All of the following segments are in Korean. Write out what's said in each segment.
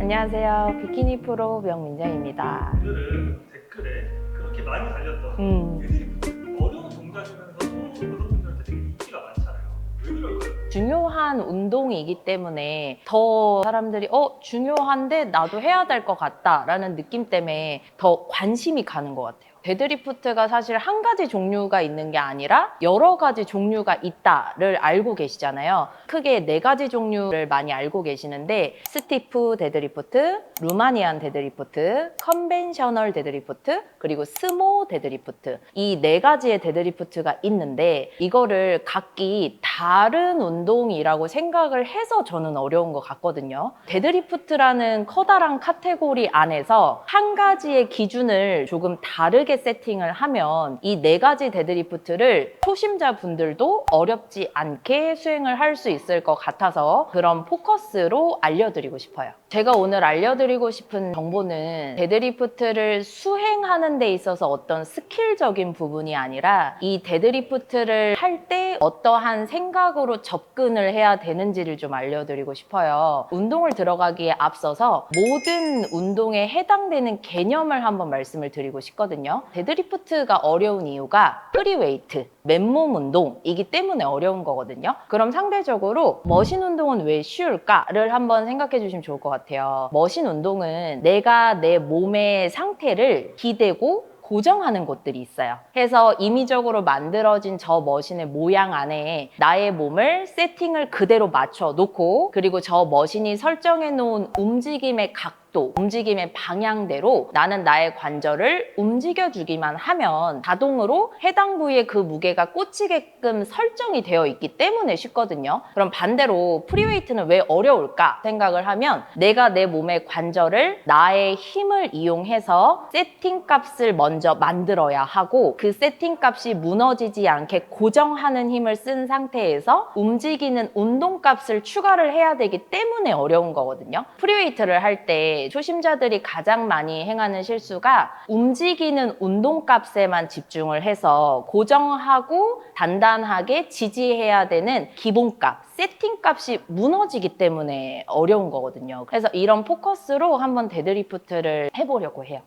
안녕하세요. 비키니 프로 명민정입니다. 오늘은 댓글에 그렇게 많이 달렸던 음, 어려운 동작이면서도 여러분들한테 되게 인기가 많잖아요. 왜 그럴까요? 중요한 운동이기 때문에 더 사람들이 어 중요한데 나도 해야 될 것 같다라는 느낌 때문에 더 관심이 가는 것 같아요. 데드리프트가 사실 한 가지 종류가 있는 게 아니라 여러 가지 종류가 있다를 알고 계시잖아요. 크게 네 가지 종류를 많이 알고 계시는데 스티프 데드리프트, 루마니안 데드리프트, 컨벤셔널 데드리프트, 그리고 스모 데드리프트 이 네 가지의 데드리프트가 있는데 이거를 각기 다른 운동이라고 생각을 해서 저는 어려운 것 같거든요. 데드리프트라는 커다란 카테고리 안에서 한 가지의 기준을 조금 다르게 세팅을 하면 이 네 가지 데드리프트를 초심자 분들도 어렵지 않게 수행을 할 수 있을 것 같아서 그런 포커스로 알려드리고 싶어요. 제가 오늘 알려드리고 싶은 정보는 데드리프트를 수행하는 데 있어서 어떤 스킬적인 부분이 아니라 이 데드리프트를 할 때 어떠한 생각으로 접근을 해야 되는지를 좀 알려드리고 싶어요. 운동을 들어가기에 앞서서 모든 운동에 해당되는 개념을 한번 말씀을 드리고 싶거든요. 데드리프트가 어려운 이유가 프리웨이트, 맨몸 운동이기 때문에 어려운 거거든요. 그럼 상대적으로 머신 운동은 왜 쉬울까를 한번 생각해 주시면 좋을 것 같아요. 머신 운동은 내가 내 몸의 상태를 기대고 고정하는 곳들이 있어요. 해서 임의적으로 만들어진 저 머신의 모양 안에 나의 몸을 세팅을 그대로 맞춰 놓고 그리고 저 머신이 설정해 놓은 움직임의 각 도, 움직임의 방향대로 나는 나의 관절을 움직여 주기만 하면 자동으로 해당 부위에 그 무게가 꽂히게끔 설정이 되어 있기 때문에 쉽거든요. 그럼 반대로 프리웨이트는 왜 어려울까 생각을 하면 내가 내 몸의 관절을 나의 힘을 이용해서 세팅 값을 먼저 만들어야 하고 그 세팅 값이 무너지지 않게 고정하는 힘을 쓴 상태에서 움직이는 운동 값을 추가를 해야 되기 때문에 어려운 거거든요. 프리웨이트를 할 때 초심자들이 가장 많이 행하는 실수가 움직이는 운동 값에만 집중을 해서 고정하고 단단하게 지지해야 되는 기본값, 세팅 값이 무너지기 때문에 어려운 거거든요. 그래서 이런 포커스로 한번 데드리프트를 해보려고 해요.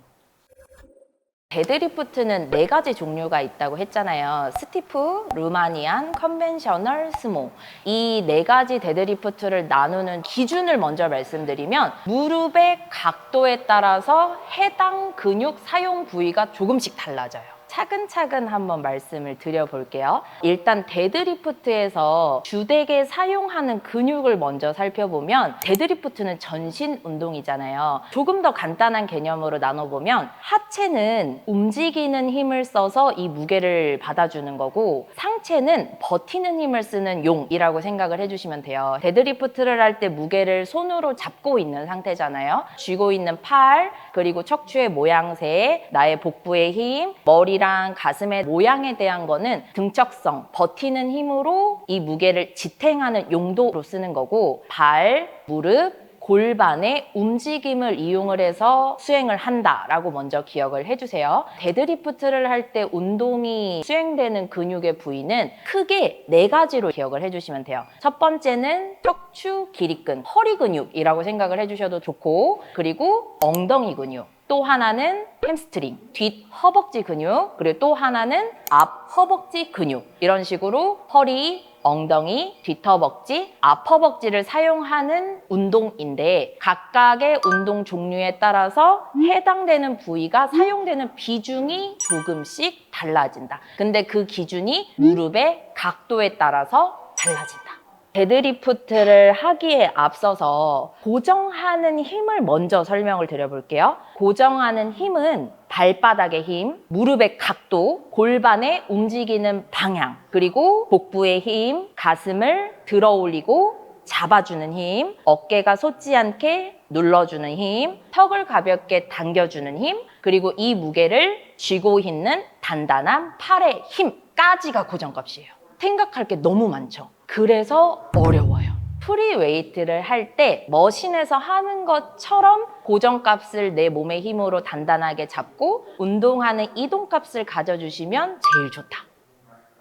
데드리프트는 네 가지 종류가 있다고 했잖아요. 스티프, 루마니안, 컨벤셔널, 스모. 이 네 가지 데드리프트를 나누는 기준을 먼저 말씀드리면 무릎의 각도에 따라서 해당 근육 사용 부위가 조금씩 달라져요. 차근차근 한번 말씀을 드려볼게요. 일단 데드리프트에서 주되게 사용하는 근육을 먼저 살펴보면 데드리프트는 전신 운동이잖아요. 조금 더 간단한 개념으로 나눠보면 하체는 움직이는 힘을 써서 이 무게를 받아주는 거고 상체는 버티는 힘을 쓰는 용이라고 생각을 해주시면 돼요. 데드리프트를 할 때 무게를 손으로 잡고 있는 상태잖아요. 쥐고 있는 팔, 그리고 척추의 모양새, 나의 복부의 힘, 머리 랑 가슴의 모양에 대한 거는 등척성, 버티는 힘으로 이 무게를 지탱하는 용도로 쓰는 거고 발, 무릎, 골반의 움직임을 이용을 해서 수행을 한다라고 먼저 기억을 해주세요. 데드리프트를 할 때 운동이 수행되는 근육의 부위는 크게 네 가지로 기억을 해주시면 돼요. 첫 번째는 척추 길이근, 허리 근육이라고 생각을 해주셔도 좋고 그리고 엉덩이 근육. 또 하나는 햄스트링, 뒷 허벅지 근육, 그리고 또 하나는 앞 허벅지 근육. 이런 식으로 허리, 엉덩이, 뒷허벅지, 앞허벅지를 사용하는 운동인데 각각의 운동 종류에 따라서 해당되는 부위가 사용되는 비중이 조금씩 달라진다. 근데 그 기준이 무릎의 각도에 따라서 달라진다. 데드리프트를 하기에 앞서서 고정하는 힘을 먼저 설명을 드려볼게요. 고정하는 힘은 발바닥의 힘, 무릎의 각도, 골반의 움직이는 방향, 그리고 복부의 힘, 가슴을 들어 올리고 잡아주는 힘, 어깨가 솟지 않게 눌러주는 힘, 턱을 가볍게 당겨주는 힘, 그리고 이 무게를 쥐고 있는 단단한 팔의 힘까지가 고정값이에요. 생각할 게 너무 많죠. 그래서 어려워요. 프리웨이트를 할 때 머신에서 하는 것처럼 고정값을 내 몸의 힘으로 단단하게 잡고 운동하는 이동값을 가져주시면 제일 좋다.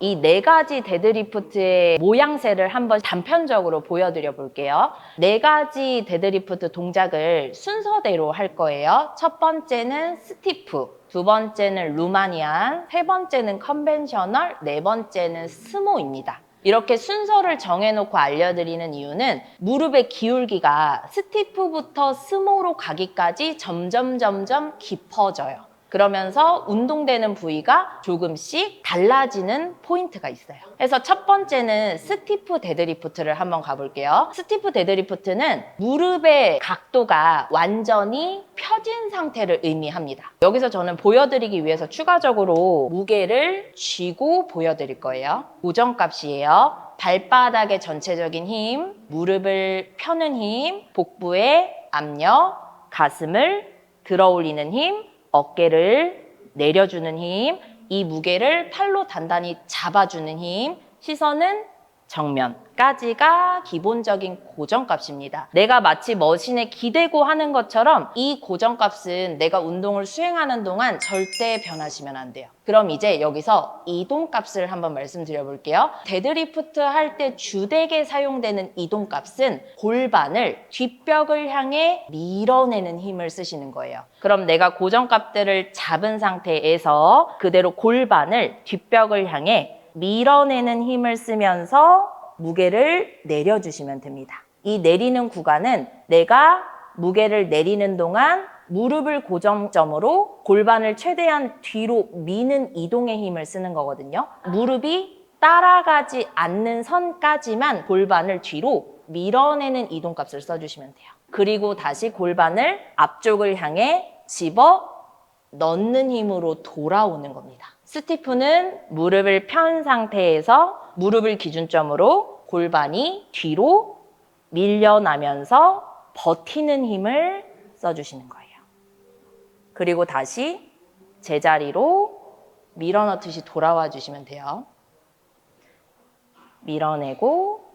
이 네 가지 데드리프트의 모양새를 한번 단편적으로 보여드려 볼게요. 네 가지 데드리프트 동작을 순서대로 할 거예요. 첫 번째는 스티프, 두 번째는 루마니안, 세 번째는 컨벤셔널, 네 번째는 스모입니다. 이렇게 순서를 정해놓고 알려드리는 이유는 무릎의 기울기가 스티프부터 스모로 가기까지 점점 점점 깊어져요. 그러면서 운동되는 부위가 조금씩 달라지는 포인트가 있어요. 그래서 첫 번째는 스티프 데드리프트를 한번 가볼게요. 스티프 데드리프트는 무릎의 각도가 완전히 펴진 상태를 의미합니다. 여기서 저는 보여드리기 위해서 추가적으로 무게를 쥐고 보여드릴 거예요. 고정값이에요. 발바닥의 전체적인 힘, 무릎을 펴는 힘, 복부의 압력, 가슴을 들어 올리는 힘, 어깨를 내려주는 힘, 이 무게를 팔로 단단히 잡아주는 힘, 시선은 정면까지가 기본적인 고정값입니다. 내가 마치 머신에 기대고 하는 것처럼 이 고정값은 내가 운동을 수행하는 동안 절대 변하시면 안 돼요. 그럼 이제 여기서 이동값을 한번 말씀드려 볼게요. 데드리프트 할 때 주되게 사용되는 이동값은 골반을 뒷벽을 향해 밀어내는 힘을 쓰시는 거예요. 그럼 내가 고정값들을 잡은 상태에서 그대로 골반을 뒷벽을 향해 밀어내는 힘을 쓰면서 무게를 내려주시면 됩니다. 이 내리는 구간은 내가 무게를 내리는 동안 무릎을 고정점으로 골반을 최대한 뒤로 미는 이동의 힘을 쓰는 거거든요. 무릎이 따라가지 않는 선까지만 골반을 뒤로 밀어내는 이동값을 써주시면 돼요. 그리고 다시 골반을 앞쪽을 향해 집어 넣는 힘으로 돌아오는 겁니다. 스티프는 무릎을 편 상태에서 무릎을 기준점으로 골반이 뒤로 밀려나면서 버티는 힘을 써주시는 거예요. 그리고 다시 제자리로 밀어넣듯이 돌아와 주시면 돼요. 밀어내고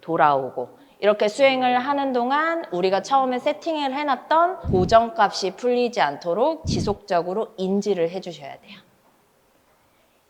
돌아오고 이렇게 수행을 하는 동안 우리가 처음에 세팅을 해놨던 고정값이 풀리지 않도록 지속적으로 인지를 해주셔야 돼요.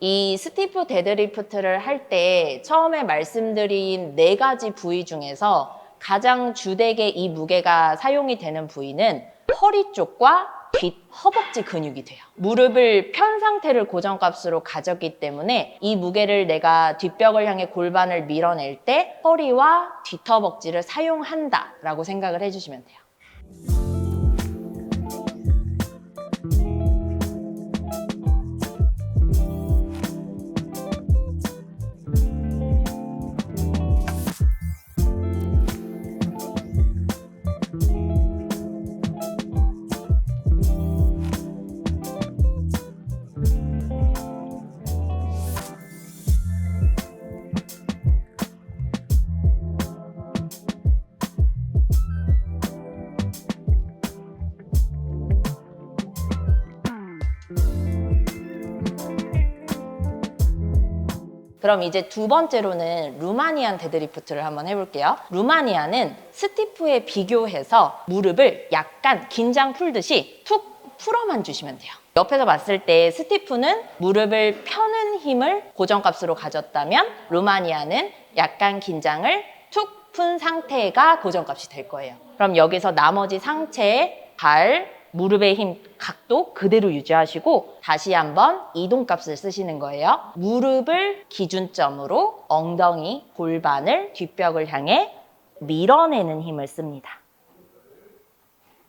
이 스티프 데드리프트를 할 때 처음에 말씀드린 네 가지 부위 중에서 가장 주되게 이 무게가 사용이 되는 부위는 허리 쪽과 뒷 허벅지 근육이 돼요. 무릎을 편 상태를 고정값으로 가졌기 때문에 이 무게를 내가 뒷벽을 향해 골반을 밀어낼 때 허리와 뒷허벅지를 사용한다라고 생각을 해주시면 돼요. 그럼 이제 두 번째로는 루마니안 데드리프트를 한번 해볼게요. 루마니안은 스티프에 비교해서 무릎을 약간 긴장 풀듯이 툭 풀어만 주시면 돼요. 옆에서 봤을 때 스티프는 무릎을 펴는 힘을 고정값으로 가졌다면 루마니아는 약간 긴장을 툭 푼 상태가 고정값이 될 거예요. 그럼 여기서 나머지 상체, 발, 무릎의 힘 각도 그대로 유지하시고 다시 한번 이동값을 쓰시는 거예요. 무릎을 기준점으로 엉덩이, 골반을 뒷벽을 향해 밀어내는 힘을 씁니다.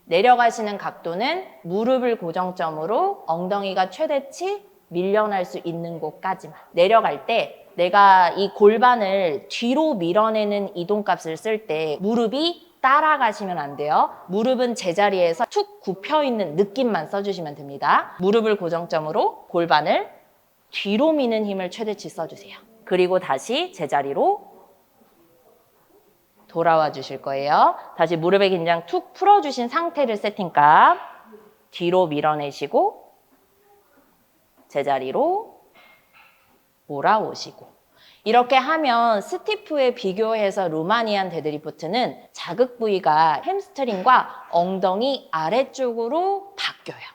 내려가시는 각도는 무릎을 고정점으로 엉덩이가 최대치 밀려날 수 있는 곳까지만. 내려갈 때 내가 이 골반을 뒤로 밀어내는 이동값을 쓸 때 무릎이 따라가시면 안 돼요. 무릎은 제자리에서 툭 굽혀 있는 느낌만 써주시면 됩니다. 무릎을 고정점으로 골반을 뒤로 미는 힘을 최대치 써주세요. 그리고 다시 제자리로 돌아와 주실 거예요. 다시 무릎의 긴장 툭 풀어주신 상태를 세팅값 뒤로 밀어내시고 제자리로 몰아오시고 이렇게 하면 스티프에 비교해서 루마니안 데드리프트는 자극 부위가 햄스트링과 엉덩이 아래쪽으로 바뀌어요.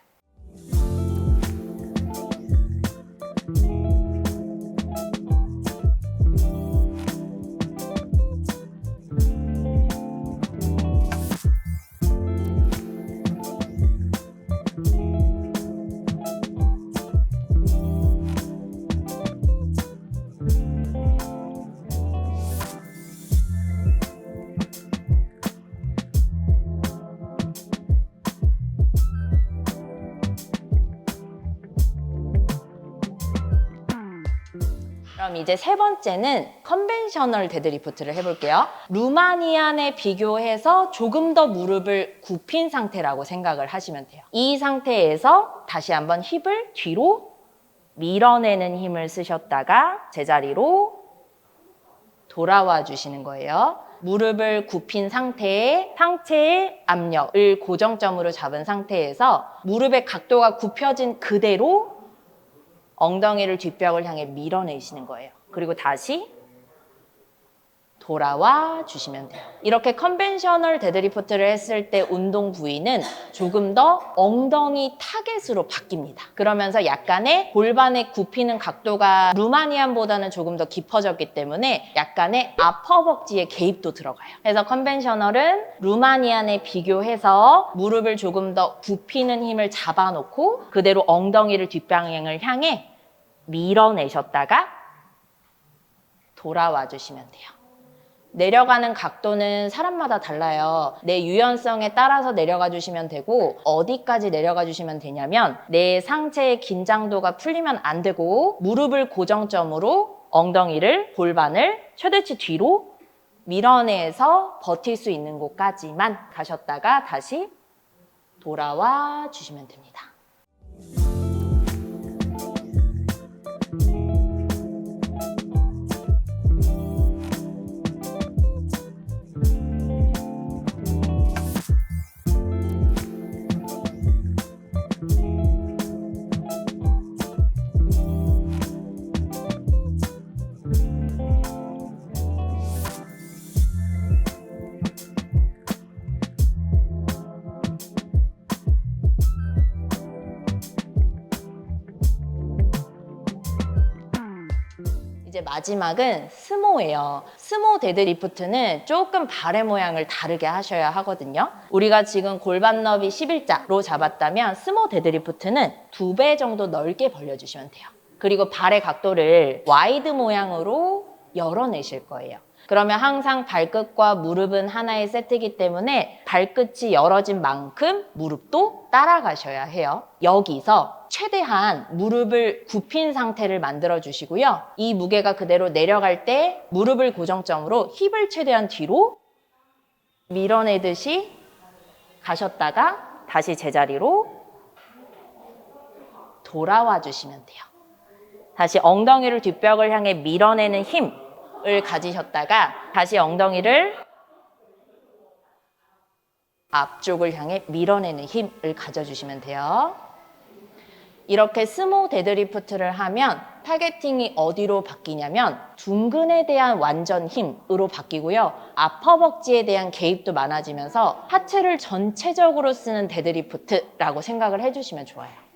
이제 세 번째는 컨벤셔널 데드리프트를 해볼게요. 루마니안에 비교해서 조금 더 무릎을 굽힌 상태라고 생각을 하시면 돼요. 이 상태에서 다시 한번 힙을 뒤로 밀어내는 힘을 쓰셨다가 제자리로 돌아와 주시는 거예요. 무릎을 굽힌 상태에 상체의 압력을 고정점으로 잡은 상태에서 무릎의 각도가 굽혀진 그대로 엉덩이를 뒷벽을 향해 밀어내시는 거예요. 그리고 다시 돌아와 주시면 돼요. 이렇게 컨벤셔널 데드리프트를 했을 때 운동 부위는 조금 더 엉덩이 타겟으로 바뀝니다. 그러면서 약간의 골반의 굽히는 각도가 루마니안보다는 조금 더 깊어졌기 때문에 약간의 아퍼벅지의 개입도 들어가요. 그래서 컨벤셔널은 루마니안에 비교해서 무릎을 조금 더 굽히는 힘을 잡아놓고 그대로 엉덩이를 뒷방향을 향해 밀어내셨다가 돌아와 주시면 돼요. 내려가는 각도는 사람마다 달라요. 내 유연성에 따라서 내려가 주시면 되고 어디까지 내려가 주시면 되냐면 내 상체의 긴장도가 풀리면 안 되고 무릎을 고정점으로 엉덩이를 골반을 최대치 뒤로 밀어내서 버틸 수 있는 곳까지만 가셨다가 다시 돌아와 주시면 됩니다. 마지막은 스모예요. 스모 데드리프트는 조금 발의 모양을 다르게 하셔야 하거든요. 우리가 지금 골반 너비 11자로 잡았다면 스모 데드리프트는 두 배 정도 넓게 벌려주시면 돼요. 그리고 발의 각도를 와이드 모양으로 열어내실 거예요. 그러면 항상 발끝과 무릎은 하나의 세트이기 때문에 발끝이 열어진 만큼 무릎도 따라가셔야 해요. 여기서 최대한 무릎을 굽힌 상태를 만들어 주시고요. 이 무게가 그대로 내려갈 때 무릎을 고정점으로 힙을 최대한 뒤로 밀어내듯이 가셨다가 다시 제자리로 돌아와 주시면 돼요. 다시 엉덩이를 뒷벽을 향해 밀어내는 힘 을 가지셨다가 다시 엉덩이를 앞쪽을 향해 밀어내는 힘을 가져주시면 돼요. 이렇게 스모 데드리프트를 하면 타겟팅이 어디로 바뀌냐면 둔근에 대한 완전 힘으로 바뀌고요. 아퍼벅지에 대한 개입도 많아지면서 하체를 전체적으로 쓰는 데드리프트라고 생각을 해주시면 좋아요.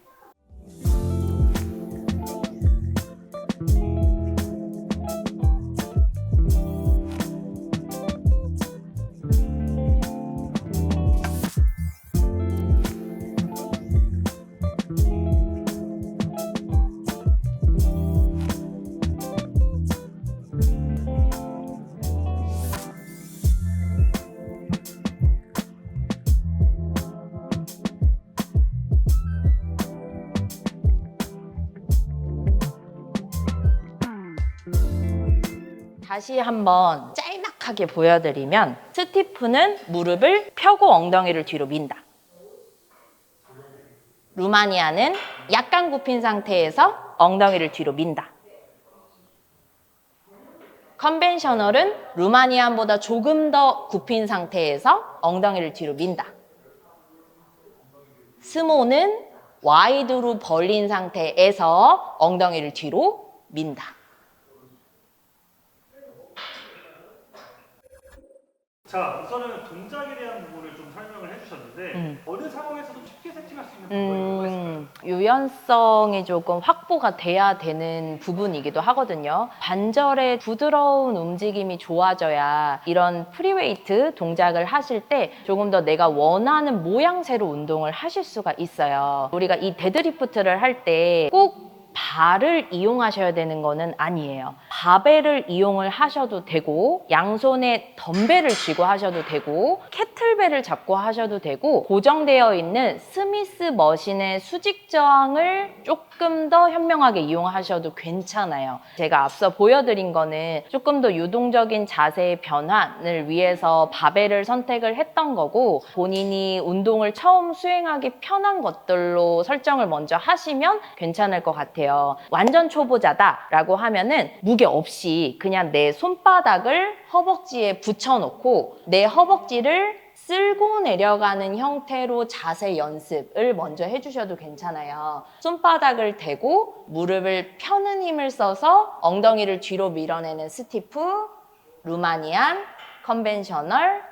다시 한번 짤막하게 보여드리면 스티프는 무릎을 펴고 엉덩이를 뒤로 민다. 루마니아는 약간 굽힌 상태에서 엉덩이를 뒤로 민다. 컨벤셔널은 루마니안보다 조금 더 굽힌 상태에서 엉덩이를 뒤로 민다. 스모는 와이드로 벌린 상태에서 엉덩이를 뒤로 민다. 자, 우선은 동작에 대한 부분을 좀 설명을 해주셨는데 음. 어느 상황에서도 쉽게 세팅할 수 있는 방법이 뭐가 있을까요? 음, 유연성이 조금 확보가 돼야 되는 부분이기도 하거든요. 관절의 부드러운 움직임이 좋아져야 이런 프리웨이트 동작을 하실 때 조금 더 내가 원하는 모양새로 운동을 하실 수가 있어요. 우리가 이 데드리프트를 할 때 꼭 발을 이용하셔야 되는 거는 아니에요. 바벨을 이용을 하셔도 되고 양손에 덤벨을 쥐고 하셔도 되고 캐틀벨을 잡고 하셔도 되고 고정되어 있는 스미스 머신의 수직 저항을 조금 더 현명하게 이용하셔도 괜찮아요. 제가 앞서 보여드린 거는 조금 더 유동적인 자세의 변환을 위해서 바벨을 선택을 했던 거고 본인이 운동을 처음 수행하기 편한 것들로 설정을 먼저 하시면 괜찮을 것 같아요. 완전 초보자다라고 하면은 무게 없이 그냥 내 손바닥을 허벅지에 붙여놓고 내 허벅지를 쓸고 내려가는 형태로 자세 연습을 먼저 해주셔도 괜찮아요. 손바닥을 대고 무릎을 펴는 힘을 써서 엉덩이를 뒤로 밀어내는 스티프, 루마니안, 컨벤셔널,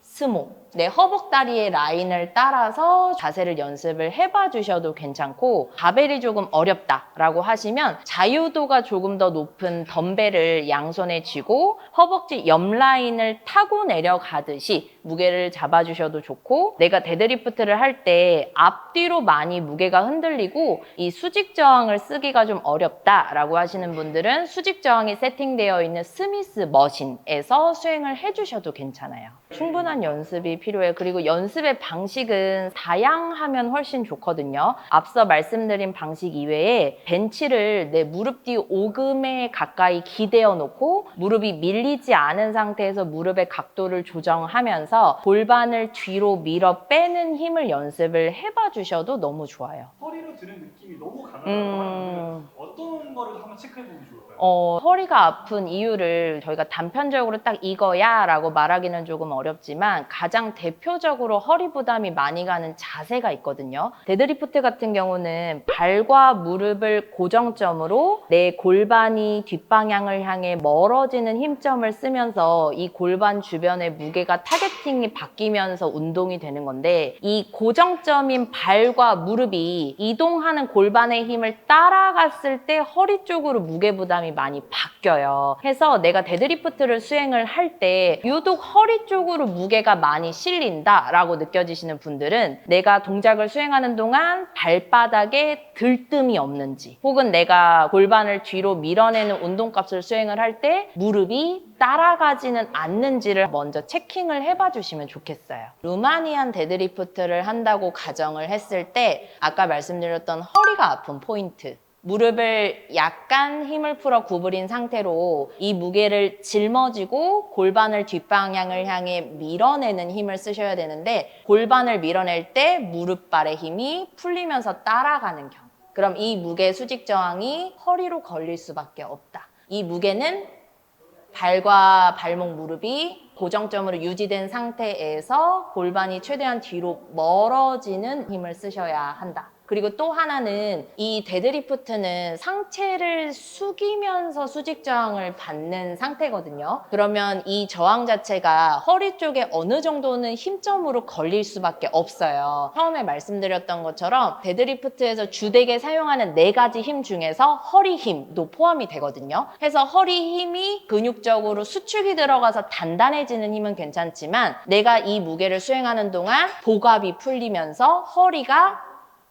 스모. 내 허벅다리의 라인을 따라서 자세를 연습을 해봐 주셔도 괜찮고 바벨이 조금 어렵다라고 하시면 자유도가 조금 더 높은 덤벨을 양손에 쥐고 허벅지 옆 라인을 타고 내려가듯이 무게를 잡아주셔도 좋고 내가 데드리프트를 할 때 앞뒤로 많이 무게가 흔들리고 이 수직 저항을 쓰기가 좀 어렵다라고 하시는 분들은 수직 저항이 세팅되어 있는 스미스 머신에서 수행을 해주셔도 괜찮아요. 충분한 연습이 필요해요. 그리고 연습의 방식은 다양하면 훨씬 좋거든요. 앞서 말씀드린 방식 이외에 벤치를 내 무릎 뒤 오금에 가까이 기대어 놓고 무릎이 밀리지 않은 상태에서 무릎의 각도를 조정하면서 골반을 뒤로 밀어 빼는 힘을 연습을 해봐 주셔도 너무 좋아요. 허리로 드는 느낌이 너무 강하다고 음. 하는데 어떤 거를 한번 체크해 보면 좋을까요? 어, 허리가 아픈 이유를 저희가 단편적으로 딱 이거야 라고 말하기는 조금 어렵지만 가장 대표적으로 허리 부담이 많이 가는 자세가 있거든요. 데드리프트 같은 경우는 발과 무릎을 고정점으로 내 골반이 뒷방향을 향해 멀어지는 힘점을 쓰면서 이 골반 주변의 무게가 타겟팅이 바뀌면서 운동이 되는 건데 이 고정점인 발과 무릎이 이동하는 골반의 힘을 따라갔을 때 허리 쪽으로 무게 부담이 많이 바뀌어요. 해서 내가 데드리프트를 수행을 할 때 유독 허리 쪽으로 무게가 많이 실린다라고 느껴지시는 분들은 내가 동작을 수행하는 동안 발바닥에 들뜸이 없는지 혹은 내가 골반을 뒤로 밀어내는 운동값을 수행을 할 때 무릎이 따라가지는 않는지를 먼저 체킹을 해봐 주시면 좋겠어요. 루마니안 데드리프트를 한다고 가정을 했을 때 아까 말씀드렸던 허리가 아픈 포인트 무릎을 약간 힘을 풀어 구부린 상태로 이 무게를 짊어지고 골반을 뒷방향을 향해 밀어내는 힘을 쓰셔야 되는데 골반을 밀어낼 때 무릎발의 힘이 풀리면서 따라가는 경우 그럼 이 무게 수직 저항이 허리로 걸릴 수밖에 없다. 이 무게는 발과 발목 무릎이 고정점으로 유지된 상태에서 골반이 최대한 뒤로 멀어지는 힘을 쓰셔야 한다. 그리고 또 하나는 이 데드리프트는 상체를 숙이면서 수직 저항을 받는 상태거든요. 그러면 이 저항 자체가 허리 쪽에 어느 정도는 힘점으로 걸릴 수밖에 없어요. 처음에 말씀드렸던 것처럼 데드리프트에서 주되게 사용하는 네 가지 힘 중에서 허리 힘도 포함이 되거든요. 해서 허리 힘이 근육적으로 수축이 들어가서 단단해지는 힘은 괜찮지만 내가 이 무게를 수행하는 동안 복압이 풀리면서 허리가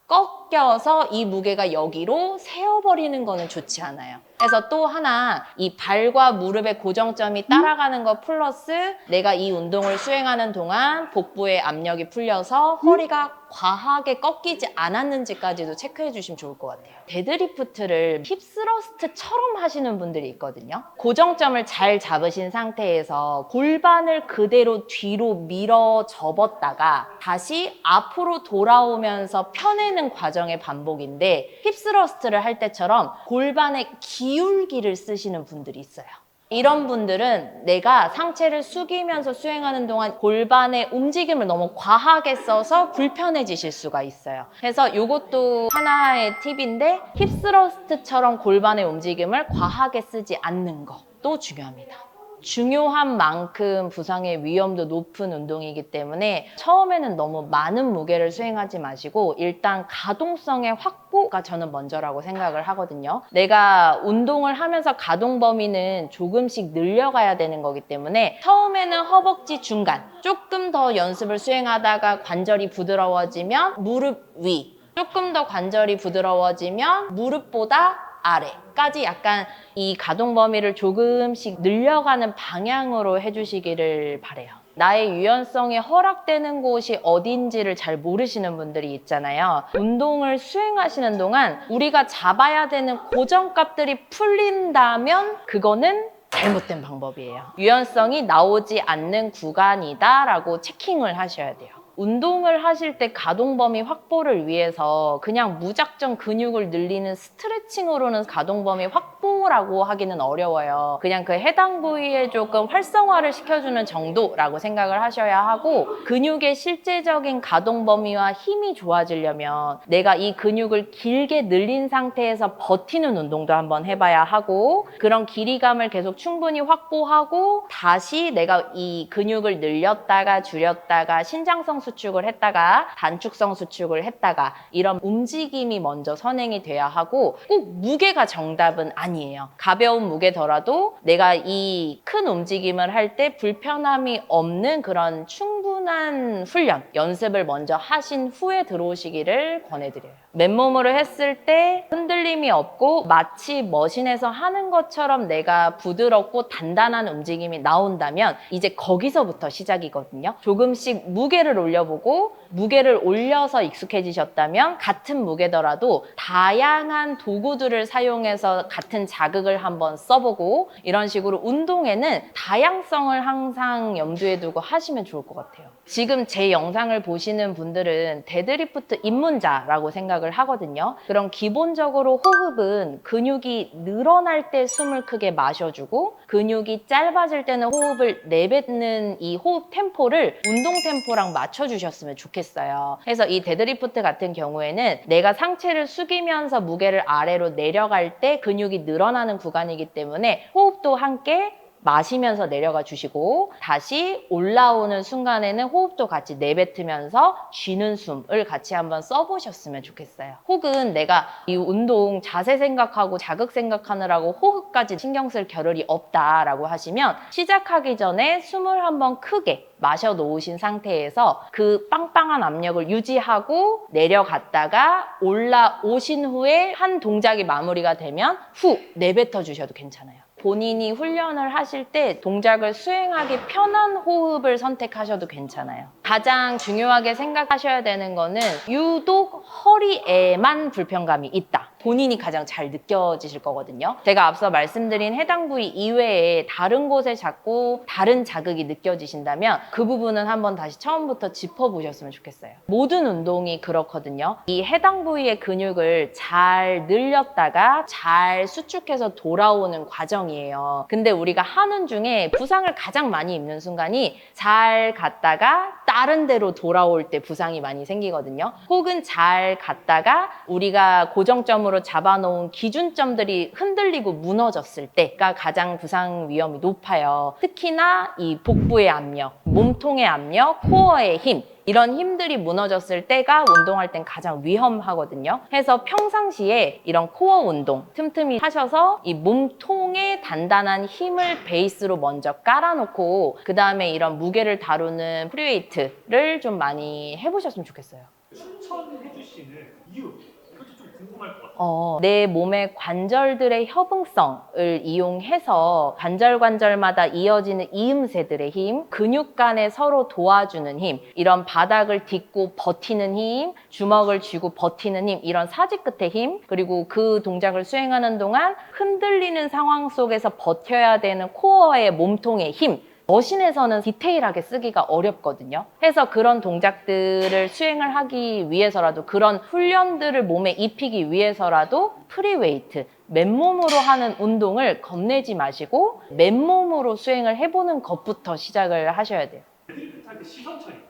cô 꺾여서 이 무게가 여기로 세어버리는 거는 좋지 않아요. 그래서 또 하나 이 발과 무릎의 고정점이 따라가는 것 플러스 내가 이 운동을 수행하는 동안 복부의 압력이 풀려서 허리가 과하게 꺾이지 않았는지까지도 체크해 주시면 좋을 것 같아요. 데드리프트를 힙스러스트처럼 하시는 분들이 있거든요. 고정점을 잘 잡으신 상태에서 골반을 그대로 뒤로 밀어 접었다가 다시 앞으로 돌아오면서 펴내는 과정 의 반복인데 힙스러스트를 할 때처럼 골반의 기울기를 쓰시는 분들이 있어요. 이런 분들은 내가 상체를 숙이면서 수행하는 동안 골반의 움직임을 너무 과하게 써서 불편해지실 수가 있어요. 그래서 이것도 하나의 팁인데 힙스러스트처럼 골반의 움직임을 과하게 쓰지 않는 것도 중요합니다. 중요한 만큼 부상의 위험도 높은 운동이기 때문에 처음에는 너무 많은 무게를 수행하지 마시고 일단 가동성의 확보가 저는 먼저라고 생각을 하거든요. 내가 운동을 하면서 가동 범위는 조금씩 늘려가야 되는 거기 때문에 처음에는 허벅지 중간 조금 더 연습을 수행하다가 관절이 부드러워지면 무릎 위 조금 더 관절이 부드러워지면 무릎보다 아래까지 약간 이 가동 범위를 조금씩 늘려가는 방향으로 해주시기를 바래요. 나의 유연성이 허락되는 곳이 어딘지를 잘 모르시는 분들이 있잖아요. 운동을 수행하시는 동안 우리가 잡아야 되는 고정값들이 풀린다면 그거는 잘못된 방법이에요. 유연성이 나오지 않는 구간이다라고 체킹을 하셔야 돼요. 운동을 하실 때 가동 범위 확보를 위해서 그냥 무작정 근육을 늘리는 스트레칭으로는 가동 범위 확보라고 하기는 어려워요. 그냥 그 해당 부위에 조금 활성화를 시켜주는 정도라고 생각을 하셔야 하고 근육의 실제적인 가동 범위와 힘이 좋아지려면 내가 이 근육을 길게 늘린 상태에서 버티는 운동도 한번 해봐야 하고 그런 길이감을 계속 충분히 확보하고 다시 내가 이 근육을 늘렸다가 줄였다가 신장성 수축을 했다가 단축성 수축을 했다가 이런 움직임이 먼저 선행이 돼야 하고 꼭 무게가 정답은 아니에요. 가벼운 무게더라도 내가 이 큰 움직임을 할 때 불편함이 없는 그런 충분한 훈련, 연습을 먼저 하신 후에 들어오시기를 권해드려요. 맨몸으로 했을 때 흔들림이 없고 마치 머신에서 하는 것처럼 내가 부드럽고 단단한 움직임이 나온다면 이제 거기서부터 시작이거든요. 조금씩 무게를 올려보고 무게를 올려서 익숙해지셨다면 같은 무게더라도 다양한 도구들을 사용해서 같은 자극을 한번 써보고 이런 식으로 운동에는 다양성을 항상 염두에 두고 하시면 좋을 것 같아요. 지금 제 영상을 보시는 분들은 데드리프트 입문자라고 생각 을 하거든요. 그럼 기본적으로 호흡은 근육이 늘어날 때 숨을 크게 마셔주고 근육이 짧아질 때는 호흡을 내뱉는 이 호흡 템포를 운동 템포랑 맞춰주셨으면 좋겠어요. 그래서 이 데드리프트 같은 경우에는 내가 상체를 숙이면서 무게를 아래로 내려갈 때 근육이 늘어나는 구간이기 때문에 호흡도 함께 마시면서 내려가 주시고 다시 올라오는 순간에는 호흡도 같이 내뱉으면서 쉬는 숨을 같이 한번 써보셨으면 좋겠어요. 혹은 내가 이 운동 자세 생각하고 자극 생각하느라고 호흡까지 신경 쓸 겨를이 없다라고 하시면 시작하기 전에 숨을 한번 크게 마셔 놓으신 상태에서 그 빵빵한 압력을 유지하고 내려갔다가 올라오신 후에 한 동작이 마무리가 되면 후 내뱉어 주셔도 괜찮아요. 본인이 훈련을 하실 때 동작을 수행하기 편한 호흡을 선택하셔도 괜찮아요. 가장 중요하게 생각하셔야 되는 거는 유독 허리에만 불편감이 있다. 본인이 가장 잘 느껴지실 거거든요. 제가 앞서 말씀드린 해당 부위 이외에 다른 곳에 자꾸 다른 자극이 느껴지신다면 그 부분은 한번 다시 처음부터 짚어보셨으면 좋겠어요. 모든 운동이 그렇거든요. 이 해당 부위의 근육을 잘 늘렸다가 잘 수축해서 돌아오는 과정이에요. 근데 우리가 하는 중에 부상을 가장 많이 입는 순간이 잘 갔다가 다른 데로 돌아올 때 부상이 많이 생기거든요. 혹은 잘 갔다가 우리가 고정점 으로 잡아놓은 기준점들이 흔들리고 무너졌을 때가 가장 부상 위험이 높아요. 특히나 이 복부의 압력, 몸통의 압력, 코어의 힘, 이런 힘들이 무너졌을 때가 운동할 땐 가장 위험하거든요. 해서 평상시에 이런 코어 운동 틈틈이 하셔서 이 몸통의 단단한 힘을 베이스로 먼저 깔아놓고 그 다음에 이런 무게를 다루는 프리웨이트를 좀 많이 해보셨으면 좋겠어요. 추천해 주시는 이유 궁금할 것 같아요. 어, 내 몸의 관절들의 협응성을 이용해서 관절 관절마다 이어지는 이음새들의 힘, 근육 간에 서로 도와주는 힘, 이런 바닥을 딛고 버티는 힘, 주먹을 쥐고 버티는 힘, 이런 사지 끝의 힘, 그리고 그 동작을 수행하는 동안 흔들리는 상황 속에서 버텨야 되는 코어의 몸통의 힘, 머신에서는 디테일하게 쓰기가 어렵거든요. 해서 그런 동작들을 수행을 하기 위해서라도 그런 훈련들을 몸에 입히기 위해서라도 프리웨이트, 맨몸으로 하는 운동을 겁내지 마시고 맨몸으로 수행을 해보는 것부터 시작을 하셔야 돼요. 때 시선 어떻게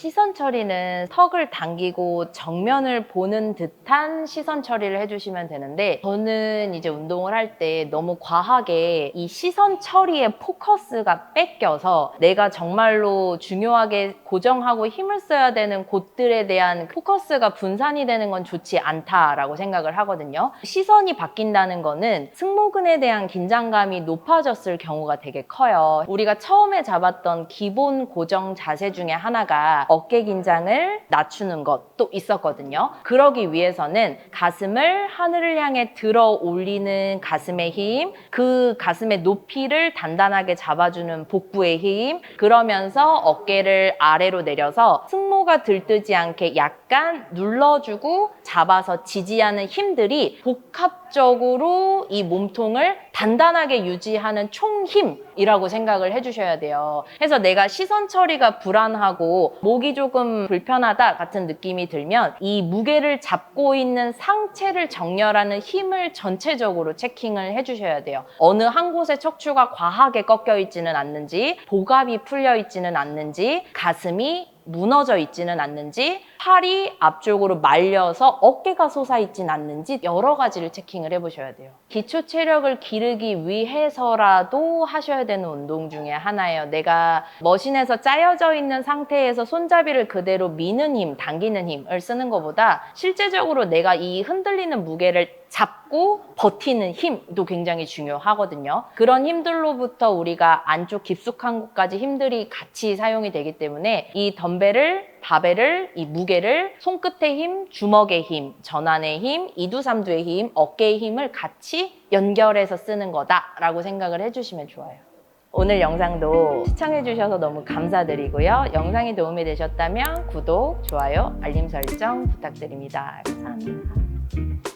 시선 처리는 턱을 당기고 정면을 보는 듯한 시선 처리를 해주시면 되는데 저는 이제 운동을 할 때 너무 과하게 이 시선 처리의 포커스가 뺏겨서 내가 정말로 중요하게 고정하고 힘을 써야 되는 곳들에 대한 포커스가 분산이 되는 건 좋지 않다라고 생각을 하거든요. 시선이 바뀐다는 거는 승모근에 대한 긴장감이 높아졌을 경우가 되게 커요. 우리가 처음에 잡았던 기본 고정 자세 중에 하나가 어깨 긴장을 낮추는 것도 있었거든요. 그러기 위해서는 가슴을 하늘을 향해 들어 올리는 가슴의 힘, 그 가슴의 높이를 단단하게 잡아주는 복부의 힘, 그러면서 어깨를 아래로 내려서 승모가 들뜨지 않게 약간 눌러주고 잡아서 지지하는 힘들이 복합 적으로 이 몸통을 단단하게 유지하는 총힘이라고 생각을 해주셔야 돼요. 그래서 내가 시선 처리가 불안하고 목이 조금 불편하다 같은 느낌이 들면 이 무게를 잡고 있는 상체를 정렬하는 힘을 전체적으로 체킹을 해주셔야 돼요. 어느 한 곳에 척추가 과하게 꺾여 있지는 않는지, 복압이 풀려 있지는 않는지, 가슴이 무너져 있지는 않는지, 팔이 앞쪽으로 말려서 어깨가 솟아 있진 않는지 여러 가지를 체킹을 해보셔야 돼요. 기초 체력을 기르기 위해서라도 하셔야 되는 운동 중에 하나예요. 내가 머신에서 짜여져 있는 상태에서 손잡이를 그대로 미는 힘, 당기는 힘을 쓰는 것보다 실제적으로 내가 이 흔들리는 무게를 잡고 버티는 힘도 굉장히 중요하거든요. 그런 힘들로부터 우리가 안쪽 깊숙한 곳까지 힘들이 같이 사용이 되기 때문에 이 덤벨을 바벨을 이 무게를 손끝의 힘, 주먹의 힘, 전환의 힘, 이두삼두의 힘, 어깨의 힘을 같이 연결해서 쓰는 거다라고 생각을 해주시면 좋아요. 오늘 영상도 시청해주셔서 너무 감사드리고요. 영상이 도움이 되셨다면 구독, 좋아요, 알림 설정 부탁드립니다. 감사합니다.